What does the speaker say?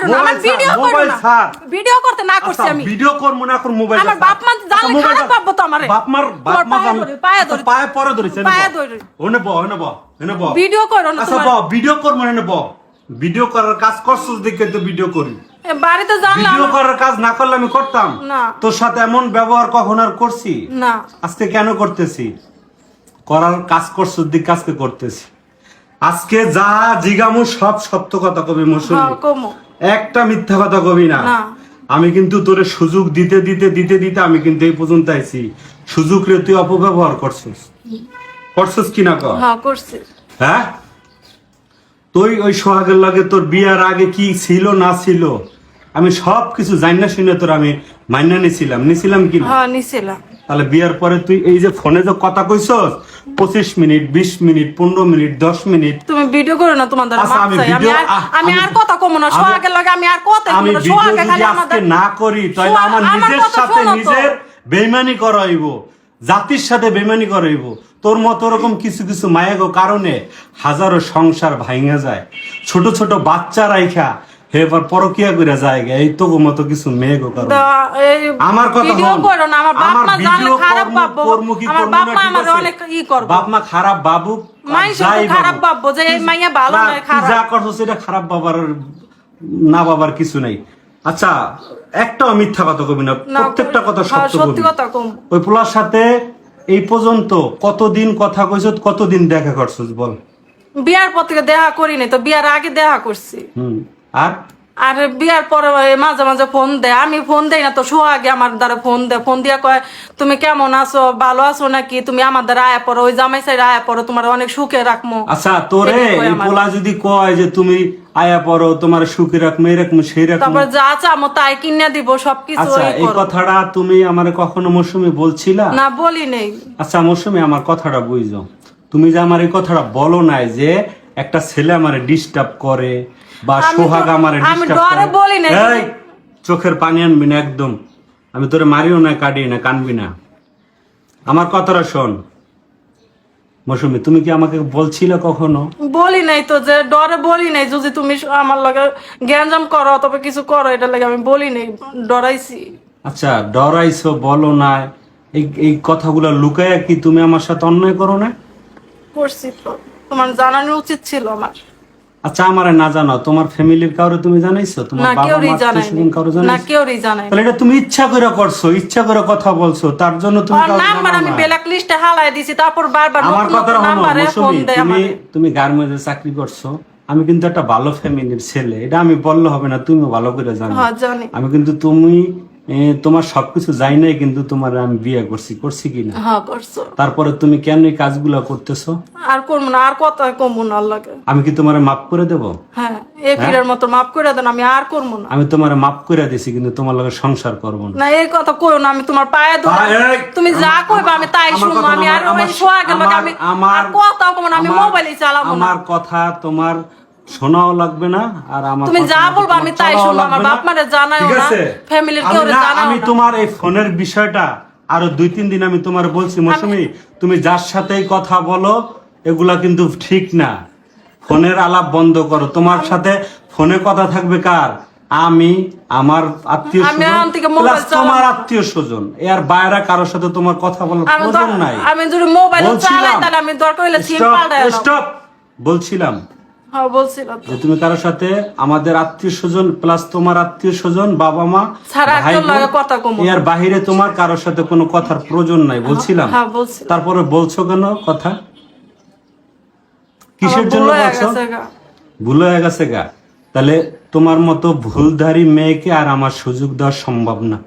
করো না আমার ভিডিও করো না। ভিডিও করতে না করছি আচ্ছা, আমি। ভিডিও করব না এখন মোবাইল আমার বাপ মা জানলে খারাপ ভাববো তো আমারে। বাপ মার বাপ মা পায়ে জানলে- পায়ে আচ্ছা, ধরি। পায়ে পরে ধরেছে পায়ে ধরি। ওনে ব ওনে ব ওনে ব ভিডিও করো না আচ্ছা ব ভিডিও করব না ব ভিডিও করার কাজ করছিস দেখে তো ভিডিও করি। বাড়িতে জানলে ভিডিও করার কাজ না করলে আমি করতাম। না। তোর সাথে এমন ব্যবহার কখন আর করছি? না। আজকে কেন করতেছি? করার কাজ করছিস দিক কাজকে করতেছি। আজকে যা জিগামু সব সত্য কথা কবি মৌসুমী হ্যাঁ, একটা মিথ্যা কথা কবি না। আমি কিন্তু তোরে সুযোগ দিতে দিতে দিতে দিতে আমি কিন্তু এই পর্যন্ত আইছি। সুযোগ রে তুই অপব্যবহার করছিস। করছিস কি না কর? হ্যাঁ হ্যাঁ? তুই ওই সোহাগের লাগে তোর বিয়ার আগে কি ছিল না ছিল? আমি সব কিছু জানি না শুনে তোর আমি মাইনা নিছিলাম। নিছিলাম কি না? হ্যাঁ নিছিলাম। তাহলে বিয়ার পরে তুই এই যে ফোনে যে কথা কইছস পঁচিশ মিনিট বিশ মিনিট পনেরো মিনিট দশ মিনিট। তুমি ভিডিও করো না তোমার দ্বারা আচ্ছা, আমি ভিডিও- আমি আর কথা কমো না। সোহাগের লাগে আমি আর কথা আমি ভিডিও যদি খালি আজকে না করি তাহলে আমার নিজের সাথে নিজের বেইমানি করাইব। জাতির সাথে বেইমানি করাইব। তোর মতো ওরকম কিছু কিছু মায়াগো কারণে হাজারো সংসার ভাঙা যায়। ছোট ছোট বাচ্চা রাইখা হে এবার পরকিয়া করে যায় গে। এই তো মতো কিছু মেয়েগো কারণ দা- এই আমার কথা ভিডিও করো না আমার বাপ মা জানলে খারাপ ভাববো। আমার বাপ মা আমার অনেক ই করব। বাপ মা খারাপ বাবু মাইসে তো যাই খারাপ বাবু। ভাববো যে এই মাইয়া ভালো না, নয়, খারাপ। যা করছ সেটা খারাপ বাবার না বাবার কিছু নাই। আচ্ছা একটাও মিথ্যা কথা কবি না প্রত্যেকটা কথা হ্যাঁ, সত্য কথা কম। ওই পোলার সাথে এই পর্যন্ত কতদিন কথা কইছ কতদিন দেখা করছিস বল। বিয়ার পর থেকে দেখা করি নাই তো বিয়ার আগে দেখা করছি। হুম। আর? আর বিয়ার পরে মাঝে মাঝে ফোন দেয়। আমি ফোন দেই না তো সোহাগে আমার দ্বারা ফোন দেয়। ফোন দিয়া কয় তুমি কেমন আছো? ভালো আছো নাকি? তুমি আমার দ্বারা আয়া পড়ো ওই জামাই সাইড আয়া পড়ো তোমার অনেক সুখে রাখমো। আচ্ছা তোরে পোলা যদি কয় যে তুমি আয়া পড়ো তোমার সুখে এরকম সেই তারপর যা চামো তাই কিনে দিব সবকিছু আচ্ছা এই কথাটা তুমি আমার কখনো মৌসুমি বলছিলা? না বলি নেই। আচ্ছা মৌসুমি আমার কথাটা বুঝো। তুমি যে আমার এই কথাটা বলো নাই যে একটা ছেলে আমারে ডিস্টার্ব করে বা সোহাগ আমারে আমি ডরে বলি নাই। চোখের পানি আনবি না একদম। আমি তোরে মারিও না কাটি না কানবি না। আমার কথাটা শোন। মৌসুমি তুমি কি আমাকে বলছিলে কখনো? বলি নাই তো যে ডরে বলি নাই যদি তুমি আমার লগে জ্ঞানজাম করো তবে কিছু করো এটা লাগে আমি বলি নাই ডরাইছি। আচ্ছা ডরাইছো বলো না এই এই কথাগুলো লুকায়া কি তুমি আমার সাথে অন্যায় করো না? করছি তো। তোমার জানানো উচিত ছিল আমার। আচ্ছা আমারে না জানো তোমার ফ্যামিলির কাউরে তুমি জানাইছো? তোমার বাবা মা জানাই আত্মীয়-স্বজন না কেউরই জানাই তাহলে এটা তুমি ইচ্ছা করে করছ ইচ্ছা করে কথা বলছো তার জন্য তুমি আর কাউকে নাম্বার জানাও আমি ব্ল্যাক লিস্টে হালাই দিছি তারপর বারবার আমার কথা হলো মৌসুমী তুমি তুমি গার্মেন্টসে চাকরি করছ আমি কিন্তু একটা ভালো ফ্যামিলির ছেলে এটা আমি বললে হবে না তুমি ভালো করে জানো। হ্যাঁ আমি কিন্তু তুমি তোমার সবকিছু যাই নাই কিন্তু তোমার আমি বিয়ে করছি। করছি কিনা হ্যাঁ করছ। তারপরে তুমি কেন এই কাজগুলো করতেছো? আর করব না আর কত কমবো না আল্লাহকে। আমি কি তোমার মাফ করে দেব? হ্যাঁ এই ফিরের মতো মাফ করে দেন আমি আর করব না। আমি তোমার মাফ করে দিছি কিন্তু তোমার লগে সংসার করব না। না এই কথা কইও না আমি তোমার পায়ে ধরে তুমি যা কইবা আমি তাই শুনব আমি আর ওই সোহাগের লগে আমি আমার কথা না আমি মোবাইলে চালাবো না। আমার কথা তোমার শোনাও লাগবে না আর আমার তুমি যা বলবা আমি তাই শুনব আমার বাপ মারে জানাইও না ফ্যামিলির কেউ না, জানাও আমি তোমার এই ফোনের বিষয়টা আরও দুই তিন দিন আমি তোমার বলছি মৌসুমি তুমি যার সাথেই কথা বলো এগুলা কিন্তু ঠিক না। ফোনের আলাপ বন্ধ করো। তোমার সাথে ফোনে কথা থাকবে কার? আমি আমার আত্মীয় স্বজন plus তোমার আত্মীয় স্বজন। এর বাইরে কারোর সাথে তোমার কথা বলার প্রয়োজন নাই। আমি যদি মোবাইল চালাই বলছিলাম তাহলে আমি দরকার হলে সিম পাল্টাই stop। বলছিলাম। যে তুমি কারোর সাথে আমাদের আত্মীয় স্বজন প্লাস তোমার আত্মীয় স্বজন বাবা মা। এর বাহিরে তোমার কারোর সাথে কোনো কথার প্রয়োজন নাই বলছিলাম। হ্যাঁ তারপরে বলছো কেন কথা? কিসের জন্য বলছো? ভুল হয়ে গেছে গা। তাহলে তোমার মতো ভুলধারী মেয়েকে আর আমার সুযোগ দেওয়া সম্ভব না।